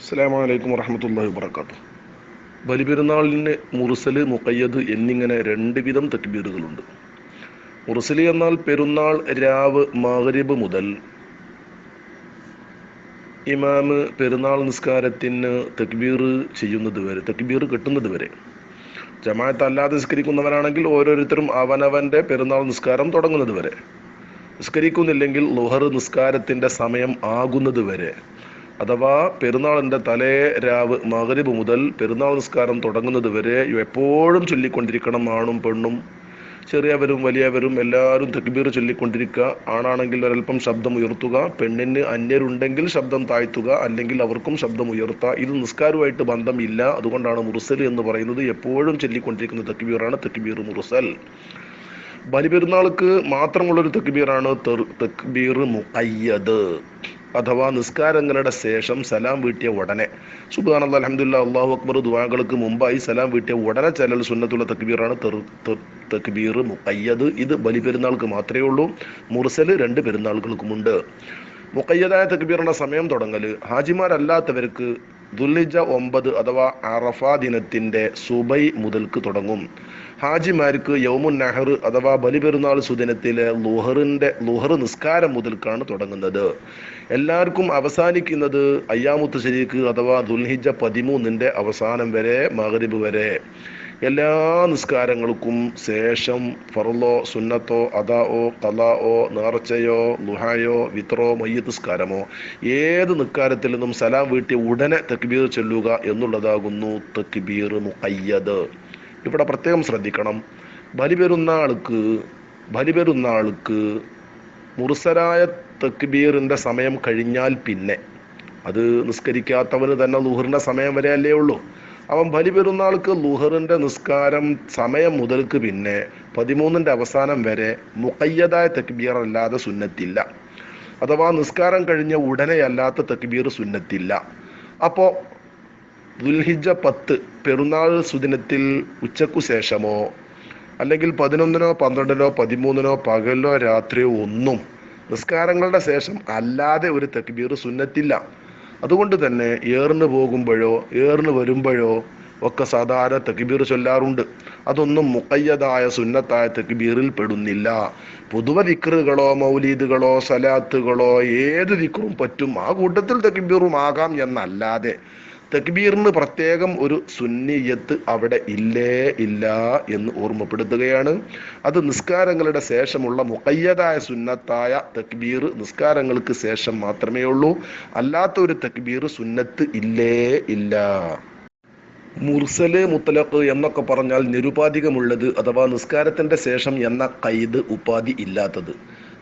അസ്സാം വലൈക്കും വറഹമത്തല്ലാ വാബർക്കാത്തു ബലിപെരുന്നാളിന് മുറുസൽ മുക്കയ്യദ് എന്നിങ്ങനെ രണ്ട് വിധം തക്ബീറുകളുണ്ട്. മുറുസൽ എന്നാൽ പെരുന്നാൾ രാവ് മഗ്രിബ് മുതൽ ഇമാമ് പെരുന്നാൾ നിസ്കാരത്തിന് തക്ബീർ ചെയ്യുന്നത് വരെ തക്ബീർ കെട്ടുന്നത് വരെ. ജമാഅത്ത് അല്ലാതെ നിസ്കരിക്കുന്നവരാണെങ്കിൽ ഓരോരുത്തരും അവനവന്റെ പെരുന്നാൾ നിസ്കാരം തുടങ്ങുന്നത് വരെ. നിസ്കരിക്കുന്നില്ലെങ്കിൽ ലുഹർ നിസ്കാരത്തിന്റെ സമയം ആകുന്നത് വരെ. അഥവാ പെരുന്നാളിന്റെ തലേ രാവ് മകരിബ് മുതൽ പെരുന്നാൾ നിസ്കാരം തുടങ്ങുന്നത് വരെ എപ്പോഴും ചൊല്ലിക്കൊണ്ടിരിക്കണം ആണും പെണ്ണും. ചെറിയവരും വലിയവരും എല്ലാവരും തക്ബീർ ചൊല്ലിക്കൊണ്ടിരിക്കുക. ആണാണെങ്കിൽ ഒരൽപ്പം ശബ്ദം ഉയർത്തുക. പെണ്ണിന് അന്യരുണ്ടെങ്കിൽ ശബ്ദം താഴ്ത്തുക. അല്ലെങ്കിൽ അവർക്കും ശബ്ദം ഉയർത്തുക ഇത് നിസ്കാരവുമായിട്ട് ബന്ധമില്ല. അതുകൊണ്ടാണ് മുറുസൽ എന്ന് പറയുന്നത് എപ്പോഴും ചൊല്ലിക്കൊണ്ടിരിക്കുന്ന തക്ബീറാണ് തക്ബീർ മുറുസൽ ബലിപെരുന്നാൾക്ക് മാത്രമുള്ളൊരു തക്ബീറാണ് തക്ബീർ മുഖയ്യദ് അഥവാ നിസ്കാരങ്ങളുടെ ശേഷം സലാം വീട്ടിയ ഉടനെ. സുബാൻ അലഹമുല്ല അള്ളാഹു അക്ബർ ദുവാകൾക്ക് മുമ്പായി സലാം വീട്ടിയ ഉടനെ ചലൽ സുന്നത്തുള്ള തക്ബീറാണ് തക്ബീർ മുക്കയ്യത് ഇത് ബലിപെരുന്നാൾക്ക് മാത്രമേ ഉള്ളൂ. മുർസൽ രണ്ട് പെരുന്നാളുകൾക്കുമുണ്ട് മുക്കയ്യതായ തക്ബീറിന്റെ സമയം തുടങ്ങൽ ഹാജിമാരല്ലാത്തവർക്ക് ദുൽഹിജ ഒമ്പത് അഥവാ അറഫ ദിനത്തിന്റെ സുബൈ മുതൽക്ക് തുടങ്ങും. ഹാജിമാർക്ക് യൗമുൻ നെഹർ അഥവാ ബലിപെരുന്നാൾ സുദിനത്തിലെ ലുഹറിന്റെ ലുഹർ നിസ്കാരം മുതൽക്കാണ് തുടങ്ങുന്നത്. എല്ലാവർക്കും അവസാനിക്കുന്നത് അയ്യാമുത്ത് ശരീക്ക് അഥവാ ദുൽഹിജ പതിമൂന്നിന്റെ അവസാനം വരെ മകരിബ് വരെ. എല്ലാ നിസ്കാരങ്ങൾക്കും ശേഷം ഫറലോ സുന്നത്തോ അദാഓ ഓ നേർച്ചയോ ലുഹായോ വിത്രോ മയ്യത്ത് നിസ്കാരമോ ഏത് നിസ്കാരത്തിൽ നിന്നും സലാം വീട്ടി ഉടനെ തക്ബീർ ചൊല്ലുക എന്നുള്ളതാകുന്നു തക്ബീർ മുഖയ്യദ്. ഇവിടെ പ്രത്യേകം ശ്രദ്ധിക്കണം. ബലിപെരുന്നാൾക്ക് ബലിപെരുന്നാൾക്ക് മുറുസരായ തക്ബീറിന്റെ സമയം കഴിഞ്ഞാൽ പിന്നെ. അത് നിസ്കരിക്കാത്തവന് തന്നെ ലുഹറിന്റെ സമയം വരെ അല്ലേ ഉള്ളൂ. അവൻ ബലിപെരുന്നാൾക്ക് ലുഹറിന്റെ നിസ്കാരം സമയം മുതൽക്ക് പിന്നെ പതിമൂന്നിന്റെ അവസാനം വരെ മുക്കയ്യതായ തക്ബീർ അല്ലാതെ സുന്നത്തില്ല. അഥവാ നിസ്കാരം കഴിഞ്ഞ ഉടനെ അല്ലാത്ത തക്ബീർ സുന്നത്തില്ല. അപ്പോൾ ദുൽഹിജ പത്ത് പെരുന്നാൾ സുദിനത്തിൽ ഉച്ചക്കു ശേഷമോ അല്ലെങ്കിൽ പതിനൊന്നിനോ പന്ത്രണ്ടിനോ പതിമൂന്നിനോ പകലോ രാത്രിയോ ഒന്നും നിസ്കാരങ്ങളുടെ ശേഷം അല്ലാതെ ഒരു തക്ബീർ സുന്നത്തില്ല. അതുകൊണ്ട് തന്നെ ഏറിന് പോകുമ്പോഴോ ഏറിന് വരുമ്പോഴോ ഒക്കെ സാധാരണ തെക്കിബീർ ചൊല്ലാറുണ്ട്. അതൊന്നും മുക്കയ്യതായ സുന്നത്തായ തെക്കിബീറിൽ പെടുന്നില്ല. പൊതുവ വിക്റുകളോ മൗലീദുകളോ സലാത്തുകളോ ഏത് ദിക്റും പറ്റും. ആ കൂട്ടത്തിൽ തക്ബീറും ആകാം എന്നല്ലാതെ തക്ബീറിന് പ്രത്യേകം ഒരു സുന്നിയത്ത് അവിടെ ഇല്ലേ ഇല്ല എന്ന് ഓർമ്മപ്പെടുത്തുകയാണ്. അത് നിസ്കാരങ്ങളുടെ ശേഷമുള്ള മുക്കയ്യതായ സുന്നത്തായ തക്ബീർ നിസ്കാരങ്ങൾക്ക് ശേഷം മാത്രമേ ഉള്ളൂ. അല്ലാത്ത ഒരു തക്ബീർ സുന്നത്ത് ഇല്ലേ ഇല്ല. മുർസൽ മുത്തലഖ് എന്നൊക്കെ പറഞ്ഞാൽ നിരുപാധികമുള്ളത് അഥവാ നിസ്കാരത്തിന്റെ ശേഷം എന്ന കൈത് ഉപാധി ഇല്ലാത്തത്.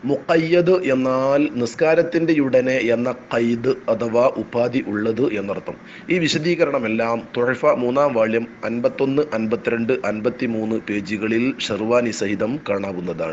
മുക്കയ്യദ് എന്നാൽ നിസ്കാരത്തിന്റെ ഉടനെ എന്ന കൈദ് അഥവാ ഉപാധി ഉള്ളത് എന്നർത്ഥം. ഈ വിശദീകരണമെല്ലാം തുഴഫ മൂന്നാം വാള്യം അൻപത്തൊന്ന് അൻപത്തിരണ്ട് അൻപത്തി മൂന്ന് പേജുകളിൽ ഷെർവാനി സഹിതം കാണാവുന്നതാണ്.